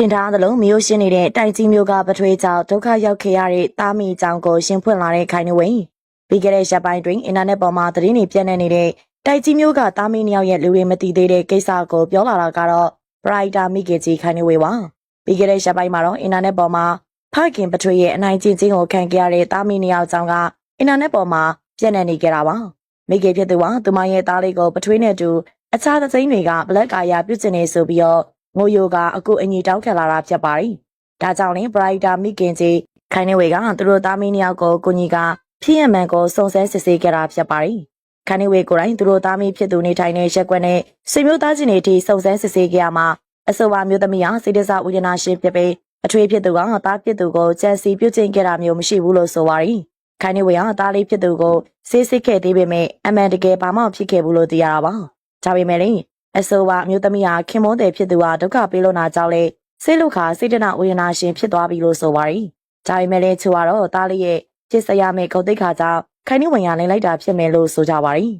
ထင်ထားသလိုမြို့ရှင်းနေတဲ့တိုင်ကြီးမျိုးကပထွေးကြောင့်ဒုက္ခရောက်ခဲ့ရတဲ့တာမီအကြောင်းကိုရှင်းဖွင့်လာတဲ့ခိုင်နေဝင်းပြီးခဲ့တဲ့ရက်ပိုင်းတွင်အင်တာနက်ပေါ်မှာသတင်းတွေပြန့်နှံ့နေတဲ့တိုင်ကြီးမျိုးကတာမီနှစ်ယောက်ရဲ့လူတွေမသိသေးတဲ့ကိစ္စကိုပြောလာတာကတော့ပရိုက်တာမိကေကြီးခိုင်နေဝေပါပြီးခဲ့တဲ့ရက်ပိုင်းမှာတော့အင်တာနက်ပေါ်မှာဖခင်ပထွေးရဲ့အနိုင်ကျင့်ခြင်းကိုခံခဲ့ရတဲ့တာမီနှစ်ယောက်အကြောင်းကအင်တာနက်ပေါ်မှာပြန့်နှံ့နေကြတာပါမိကေဖြစ်သူကသူမရဲ့သားလေးကိုပထွေးနဲ့အတူအခြားသသိန်းတွေကဘလက်ကာယာပြုတ်ကျင်နေဆိုပြီးတော့ ငိုယိုကအခုအညီတောင်းခံလာတာဖြစ်ပါတယ်။ဒါကြောင့်လည်းဘရိုက်တာမိခင်ကြီးခိုင်နေဝေကသူတို့သားမင်းနှစ်ယောက်ကိုကိုကြီးကဖြစ်ရမှန်ကိုစုံစမ်းစစ်ဆေးခဲ့တာဖြစ်ပါတယ်။ခိုင်နေဝေကိုယ်တိုင်သူတို့သားမင်းဖြစ်သူနေထိုင်တဲ့ရက်ကွက်နဲ့ဆွေမျိုးသားချင်းတွေအထိစုံစမ်းစစ်ဆေးခဲ့ရမှာအဆိုပါမျိုးသမီးဟာစိတ္တဇဝိဒနာရှင်ဖြစ်ပြီးအထွေဖြစ်သူကသားဖြစ်သူကိုကြံစီပြုတ်ကျင့်ခဲ့တာမျိုးမရှိဘူးလို့ဆိုပါတယ်။ခိုင်နေဝေဟာသားလေးဖြစ်သူကိုဆေးစစ်ခဲ့သေးပေမဲ့အမှန်တကယ်ဘာမှဖြစ်ခဲ့ဘူးလို့သိရတာပါ။ဒါပေမဲ့လည်း အဆိုပါအမျိုးသမီးဟာခင်မွန်းတယ်ဖြစ်သူဟာဒုက္ခပေးလို့နာကြောင့်လေစိတ်လုခါစိတ်တနာဝေဒနာရှင်ဖြစ်သွားပြီလို့ဆိုပါတယ်။ဒါပေမဲ့လည်းချူကတော့တားလေးရဲ့ဖြစ်စရမယ့်ဂုတ်တိတ်ခါကြောင့်ခိုင်နှဝင်ရလိမ့်လိုက်တာဖြစ်မယ်လို့ဆိုကြပါတယ်